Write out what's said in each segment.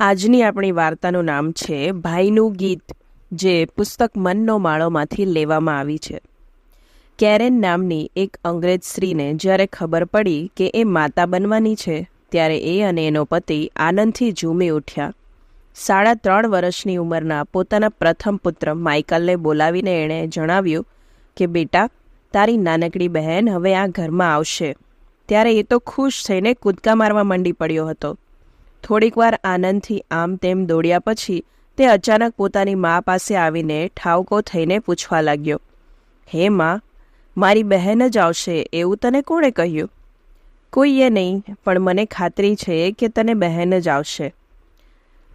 આજની આપણી વાર્તાનું નામ છે ભાઈનું ગીત, જે પુસ્તક મનનો માળોમાંથી લેવામાં આવી છે. કેરેન નામની એક અંગ્રેજ સ્ત્રીને જ્યારે ખબર પડી કે એ માતા બનવાની છે, ત્યારે એ અને એનો પતિ આનંદથી ઝૂમી ઉઠ્યા. સાડા ત્રણ વર્ષની ઉંમરના પોતાના પ્રથમ પુત્ર માઇકલને બોલાવીને એણે જણાવ્યું કે, બેટા, તારી નાનકડી બહેન હવે આ ઘરમાં આવશે. ત્યારે એ તો ખુશ થઈને કૂદકા મારવા માંડી પડ્યો હતો. થોડીક વાર આનંદથી આમ તેમ દોડ્યા પછી તે અચાનક પોતાની મા પાસે આવીને ઠાવકો થઈને પૂછવા લાગ્યો, હે માં, મારી બહેન જ આવશે એવું તને કોણે કહ્યું? કોઈએ નહીં, પણ મને ખાતરી છે કે તને બહેન જ આવશે.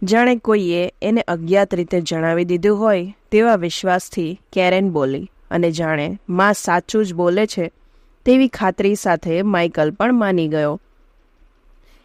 જાણે કોઈએ એને અજ્ઞાત રીતે જણાવી દીધું હોય તેવા વિશ્વાસથી કેરેન બોલી અને જાણે માં સાચું જ બોલે છે તેવી ખાતરી સાથે માઇકલ પણ માની ગયો.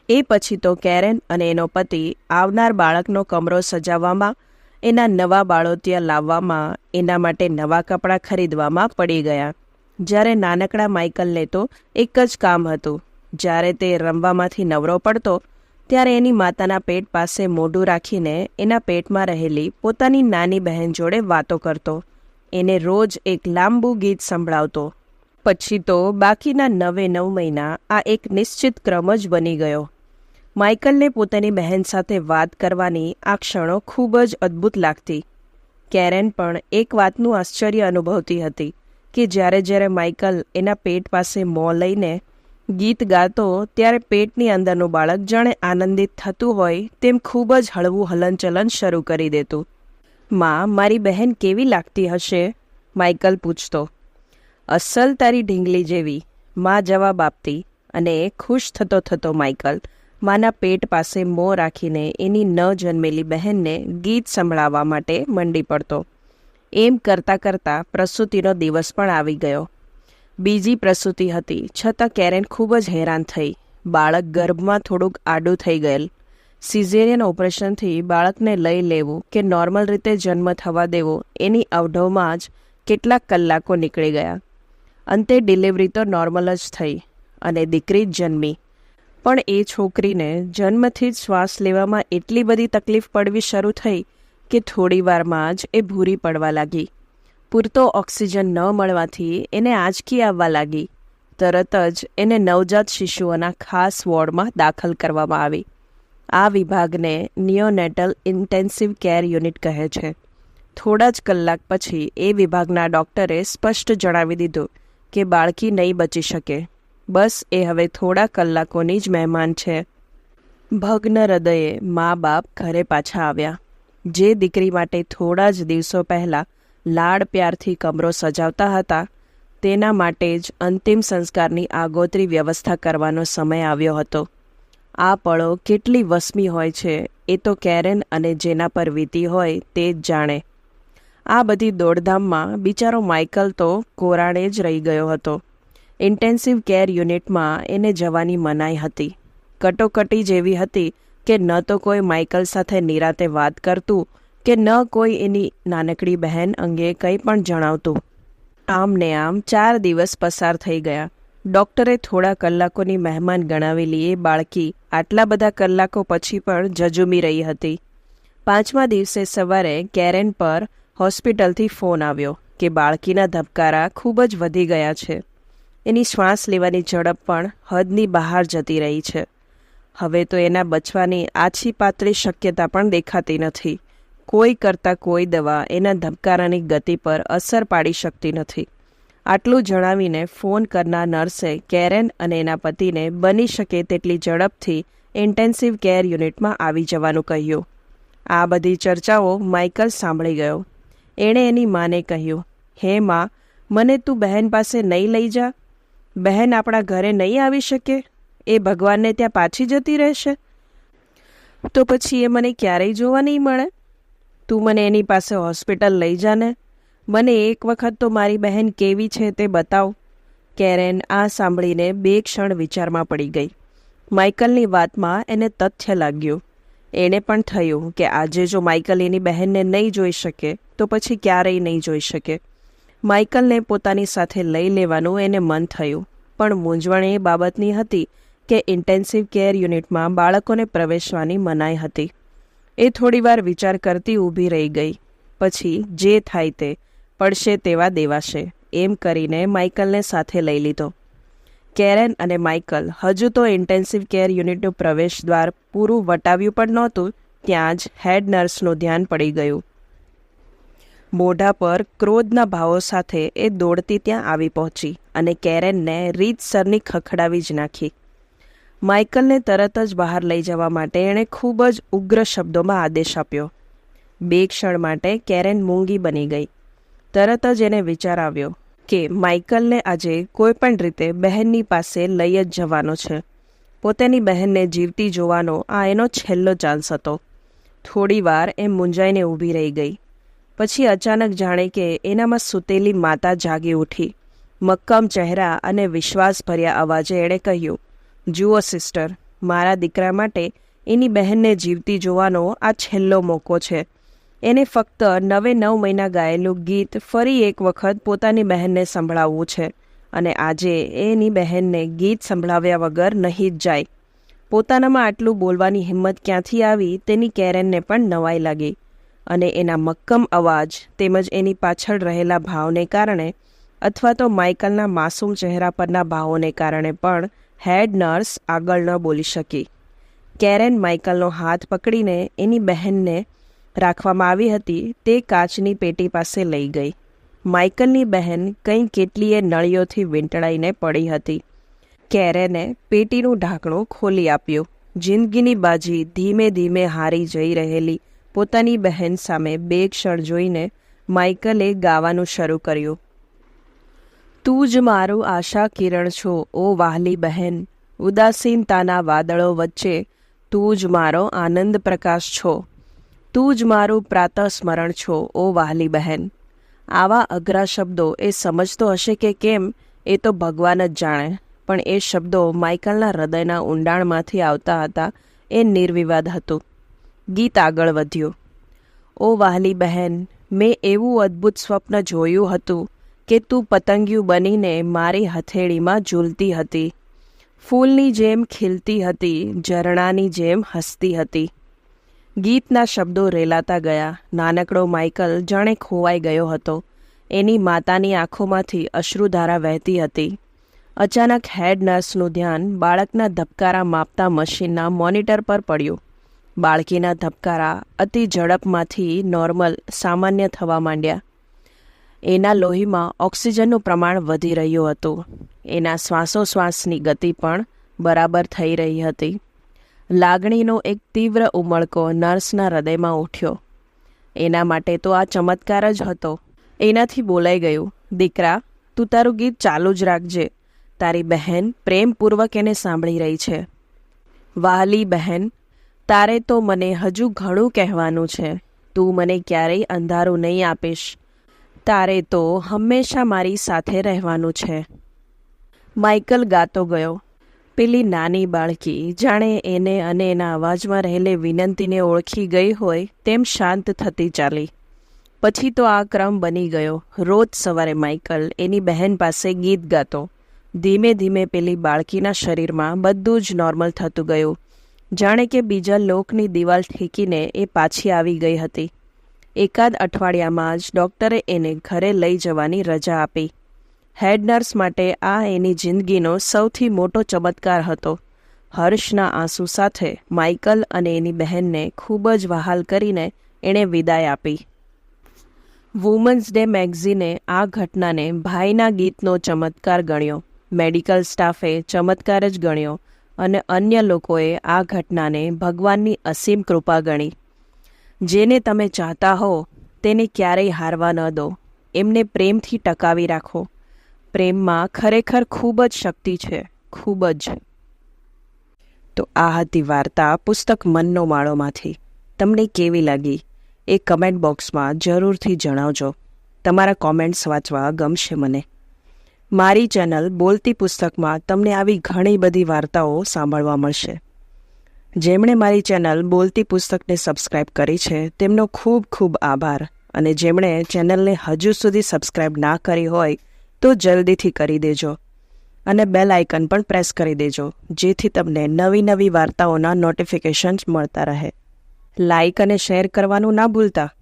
એ પછી તો કેરેન અને એનો પતિ આવનાર બાળકનો કમરો સજાવવામાં, એના નવા બાળોતિયા લાવવામાં, એના માટે નવા કપડાં ખરીદવામાં પડી ગયા. જ્યારે નાનકડા માઇકલને તો એક જ કામ હતું. જ્યારે તે રમવામાંથી નવરો પડતો, ત્યારે એની માતાના પેટ પાસે મોઢું રાખીને એના પેટમાં રહેલી પોતાની નાની બહેન જોડે વાતો કરતો. એને રોજ એક લાંબુ ગીત સંભળાવતો. પછી તો બાકીના નવે નવ મહિના આ એક નિશ્ચિત ક્રમ જ બની ગયો. માઇકલને પોતાની બહેન સાથે વાત કરવાની આ ક્ષણો ખૂબ જ અદ્ભુત લાગતી. કેરેન પણ એક વાતનું આશ્ચર્ય અનુભવતી હતી કે જ્યારે જ્યારે માઇકલ એના પેટ પાસે મોં લઈને ગીત ગાતો ત્યારે પેટની અંદરનું બાળક જાણે આનંદિત થતું હોય તેમ ખૂબ જ હળવું હલનચલન શરૂ કરી દેતું. માં, મારી બહેન કેવી લાગતી હશે? માઇકલ પૂછતો. અસલ તારી ઢીંગલી જેવી. માં જવાબ આપતી અને ખુશ થતો થતો માઇકલ માના પેટ પાસે મોં રાખીને એની ન જન્મેલી બહેનને ગીત સંભળાવવા માટે મંડી પડતો. એમ કરતાં કરતાં પ્રસૂતિનો દિવસ પણ આવી ગયો. બીજી પ્રસૂતિ હતી, છતાં કેરેન ખૂબ જ હેરાન થઈ. બાળક ગર્ભમાં થોડુંક આડું થઈ ગયેલ. સિઝેરિયન ઓપરેશનથી બાળકને લઈ લેવું કે નોર્મલ રીતે જન્મ થવા દેવો એની અવઢવમાં જ કેટલાક કલાકો નીકળી ગયા. અંતે ડિલિવરી તો નોર્મલ જ થઈ અને દીકરી જ જન્મી. પણ એ છોકરીને જન્મથી જ શ્વાસ લેવામાં એટલી બધી તકલીફ પડવી શરૂ થઈ કે થોડી વારમાં જ એ ભૂરી પડવા લાગી. પૂરતો ઓક્સિજન ન મળવાથી એને આંચકી આવવા લાગી. તરત જ એને નવજાત શિશુઓના ખાસ વોર્ડમાં દાખલ કરવામાં આવી. આ વિભાગને નિયોનેટલ ઇન્ટેન્સિવ કેર યુનિટ કહે છે. થોડા જ કલાક પછી એ વિભાગના ડૉક્ટરે સ્પષ્ટ જણાવી દીધું કે બાળકી નહીં બચી શકે. બસ એ હવે થોડા કલાકોની જ મહેમાન છે. ભગ્ન હૃદયે મા બાપ ઘરે પાછા આવ્યા. જે દીકરી માટે થોડા જ દિવસો પહેલાં લાડ પ્યારથી કમરો સજાવતા હતા, તેના માટે જ અંતિમ સંસ્કારની આગોતરી વ્યવસ્થા કરવાનો સમય આવ્યો હતો. આ પળો કેટલી વસમી હોય છે, એ તો કેરેન અને જેના પર વીતી હોય તે જ જાણે. આ બધી દોડધામમાં બિચારો માઇકલ તો કોરાણે જ રહી ગયો હતો. ઇન્ટેન્સિવ કેર યુનિટમાં એને જવાની મનાઈ હતી. કટોકટી જેવી હતી કે ન તો કોઈ માઇકલ સાથે નિરાતે વાત કરતું કે ન કોઈ એની નાનકડી બહેન અંગે કંઈ પણ જણાવતું. આમ ને આમ ચાર દિવસ પસાર થઈ ગયા. ડૉક્ટરે થોડા કલાકોની મહેમાન ગણાવેલી એ બાળકી આટલા બધા કલાકો પછી પણ જજુમી રહી હતી. પાંચમા દિવસે સવારે કેરેન પર હોસ્પિટલથી ફોન આવ્યો કે બાળકીના ધબકારા ખૂબ જ વધી ગયા છે. એની શ્વાસ લેવાની ઝડપ પણ હદની બહાર જતી રહી છે. હવે તો એના બચવાની આછી પાતળી શક્યતા પણ દેખાતી નથી. કોઈ કરતાં કોઈ દવા એના ધબકારાની ગતિ પર અસર પાડી શકતી નથી. આટલું જણાવીને ફોન કરનાર નર્સે કેરેન અને એના પતિને બની શકે તેટલી ઝડપથી ઇન્ટેન્સિવ કેર યુનિટમાં આવી જવાનું કહ્યું. આ બધી ચર્ચાઓ માઇકલ સાંભળી ગયો. એણે એની માને કહ્યું, હે માં, મને તું બહેન પાસે નહીં લઈ જા બહેન આપણા ઘરે નહીં આવી શકે? એ ભગવાનને ત્યાં પાછી જતી રહેશે? તો પછી એ મને ક્યારેય જોવા નહીં મળે? તું મને એની પાસે હોસ્પિટલ લઈ જાને. મને એક વખત તો મારી બહેન કેવી છે તે બતાવ. કેરેન આ સાંભળીને બે ક્ષણ વિચારમાં પડી ગઈ. માઇકલની વાતમાં એને તથ્ય લાગ્યું. એણે પણ થયું કે આજે જો માઇકલ એની બહેનને નહીં જોઈ શકે, તો પછી ક્યારેય નહીં જોઈ શકે. માઇકલને પોતાની સાથે લઈ લેવાનું એને મન થયું. પણ મૂંઝવણ એ બાબતની હતી કે ઇન્ટેન્સિવ કેર યુનિટમાં બાળકોને પ્રવેશવાની મનાઈ હતી. એ થોડીવાર વિચાર કરતી ઊભી રહી ગઈ. પછી જે થાય તે પડશે તેવા દેવાશે, એમ કરીને માઇકલને સાથે લઈ લીધો. કેરેન અને માઇકલ હજુ તો ઇન્ટેન્સિવ કેર યુનિટનું પ્રવેશ દ્વાર પૂરું વટાવ્યું પણ નહોતું, ત્યાં જ હેડ નર્સનું ધ્યાન પડી ગયું. મોઢા પર ક્રોધના ભાવો સાથે એ દોડતી ત્યાં આવી પહોંચી અને કેરેનને રીતસરની ખખડાવી જ નાખી. માઇકલને તરત જ બહાર લઈ જવા માટે એણે ખૂબ જ ઉગ્ર શબ્દોમાં આદેશ આપ્યો. બે ક્ષણ માટે કેરેન મૂંગી બની ગઈ. તરત જ એને વિચાર આવ્યો કે માઇકલને આજે કોઈપણ રીતે બહેનની પાસે લઈ જ જવાનો છે. પોતાની બહેનને જીવતી જોવાનો આ એનો છેલ્લો ચાન્સ હતો. થોડીવાર એ મૂંઝાઈને ઊભી રહી ગઈ. પછી અચાનક જાણે કે એનામાં સૂતેલી માતા જાગી ઉઠી. મક્કમ ચહેરા અને વિશ્વાસભર્યા અવાજે એણે કહ્યું, જુઓ, સિસ્ટર, મારા દીકરા માટે એની બહેનને જીવતી જોવાનો આ છેલ્લો મોકો છે. એને ફક્ત નવે નવ મહિના ગાયેલું ગીત ફરી એક વખત પોતાની બહેનને સંભળાવવું છે અને આજે એની બહેનને ગીત સંભળાવ્યા વગર નહીં જ જાય. પોતાનામાં આટલું બોલવાની હિંમત ક્યાંથી આવી તેની કેરેનને પણ નવાઈ લાગી. અને એના મક્કમ અવાજ તેમજ એની પાછળ રહેલા ભાવને કારણે અથવા તો માઇકલના માસૂમ ચહેરા પરના ભાવોને કારણે પણ હેડ નર્સ આગળ ન બોલી શકી. કેરેન માઇકલનો હાથ પકડીને એની બહેનને રાખવામાં આવી હતી તે કાચની પેટી પાસે લઈ ગઈ. માઇકલની બહેન કંઈ કેટલીય નળીઓથી વીંટળાઈને પડી હતી. કેરેને પેટીનું ઢાંકણું ખોલી આપ્યું. જિંદગીની બાજી ધીમે ધીમે હારી જઈ રહેલી પોતાની બહેન સામે બે ક્ષણ જોઈને માઇકલે ગાવાનું શરૂ કર્યું. તું જ મારું આશા કિરણ છો, ઓ વાહલી બહેન. ઉદાસીનતાના વાદળો વચ્ચે તું જ મારો આનંદ પ્રકાશ છો. તું જ મારું પ્રાતઃ સ્મરણ છો, ઓ વાહલી બહેન. આવા અઘરા શબ્દો એ સમજતો હશે કે કેમ, એ તો ભગવાન જ જાણે. પણ એ શબ્દો માઇકલના હૃદયના ઊંડાણમાંથી આવતા હતા, એ નિર્વિવાદ હતું. ગીત આગળ વધ્યું. ઓ વાહલી બહેન, મેં એવું અદ્ભુત સ્વપ્ન જોયું હતું કે તું પતંગિયું બનીને મારી હથેળીમાં ઝૂલતી હતી. ફૂલની જેમ ખીલતી હતી, ઝરણાની જેમ હસતી હતી. ગીતના શબ્દો રેલાતા ગયા. નાનકડો માઇકલ જાણે ખોવાઈ ગયો હતો. એની માતાની આંખોમાંથી અશ્રુધારા વહેતી હતી. અચાનક હેડ નર્સનું ધ્યાન બાળકના ધબકારા માપતા મશીનના મોનિટર પર પડ્યું. બાળકીના ધબકારા અતિ ઝડપમાંથી નોર્મલ સામાન્ય થવા માંડ્યા. એના લોહીમાં ઓક્સિજનનું પ્રમાણ વધી રહ્યું હતું. એના શ્વાસોશ્વાસની ગતિ પણ બરાબર થઈ રહી હતી. લાગણીનો એક તીવ્ર ઉમળકો નર્સના હૃદયમાં ઉઠ્યો. એના માટે તો આ ચમત્કાર જ હતો. એનાથી બોલાઈ ગયું, દીકરા, તું તારું ગીત ચાલુ જ રાખજે. તારી બહેન પ્રેમપૂર્વક એને સાંભળી રહી છે. વાહલી બહેન તારે તો મને હજુ ઘણું કહેવાનું છે. તું મને ક્યારેય અંધારું નહીં આપીશ. તારે તો હંમેશા મારી સાથે રહેવાનું છે. માઇકલ ગાતો ગયો. પેલી નાની બાળકી જાણે એને અને એના અવાજમાં રહેલી વિનંતીને ઓળખી ગઈ હોય તેમ શાંત થતી ચાલી. પછી તો આ ક્રમ બની ગયો. રોજ સવારે માઇકલ એની બહેન પાસે ગીત ગાતો. ધીમે ધીમે પેલી બાળકીના શરીરમાં બધું જ નોર્મલ થતું ગયું. જાણે કે બીજા લોકની દિવાલ ઠેકીને એ પાછી આવી ગઈ હતી. એકાદ અઠવાડિયામાં જ ડૉક્ટરે એને ઘરે લઈ જવાની રજા આપી. હેડ નર્સ માટે આ એની જિંદગીનો સૌથી મોટો ચમત્કાર હતો. હર્ષના આંસુ સાથે માઇકલ અને એની બહેનને ખૂબ જ વહાલ કરીને એણે વિદાય આપી. વુમન્સ ડે મેગઝીને આ ઘટનાને ભાઈના ગીતનો ચમત્કાર ગણ્યો. મેડિકલ સ્ટાફે ચમત્કાર જ ગણ્યો. અને અન્ય લોકોએ આ ઘટનાને ભગવાનની અસીમ કૃપા ગણી. જેને તમે ચાહતા હો, તેને ક્યારેય હારવા ન દો. એમને પ્રેમથી ટકાવી રાખો. પ્રેમમાં ખરેખર ખૂબ જ શક્તિ છે, ખૂબ જ. તો આ હતી વાર્તા પુસ્તક મનનો માળોમાંથી. તમને કેવી લાગી? એ કમેન્ટ બોક્સમાં જરૂરથી જણાવજો. તમારા કોમેન્ટ્સ વાંચવા ગમશે મને. મારી ચેનલ બોલતી પુસ્તકમાં તમને આવી ઘણી બધી વાર્તાઓ સાંભળવા મળશે. જેમણે મારી ચેનલ બોલતી પુસ્તકને સબસ્ક્રાઇબ કરી છે, તેમનો ખૂબ ખૂબ આભાર. અને જેમણે ચેનલને હજુ સુધી સબસ્ક્રાઇબ ના કરી હોય, તો જલ્દીથી કરી દેજો. અને બેલ આઇકન પણ પ્રેસ કરી દેજો, જેથી તમને નવી નવી વાર્તાઓના નોટિફિકેશન્સ મળતા રહે. લાઇક અને શેર કરવાનું ના ભૂલતા.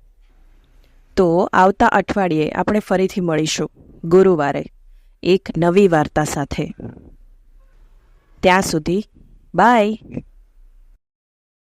તો આવતા અઠવાડિયે આપણે ફરીથી મળીશું. ગુરુવારે. એક નવી વાર્તા સાથે. ત્યાં સુધી બાય.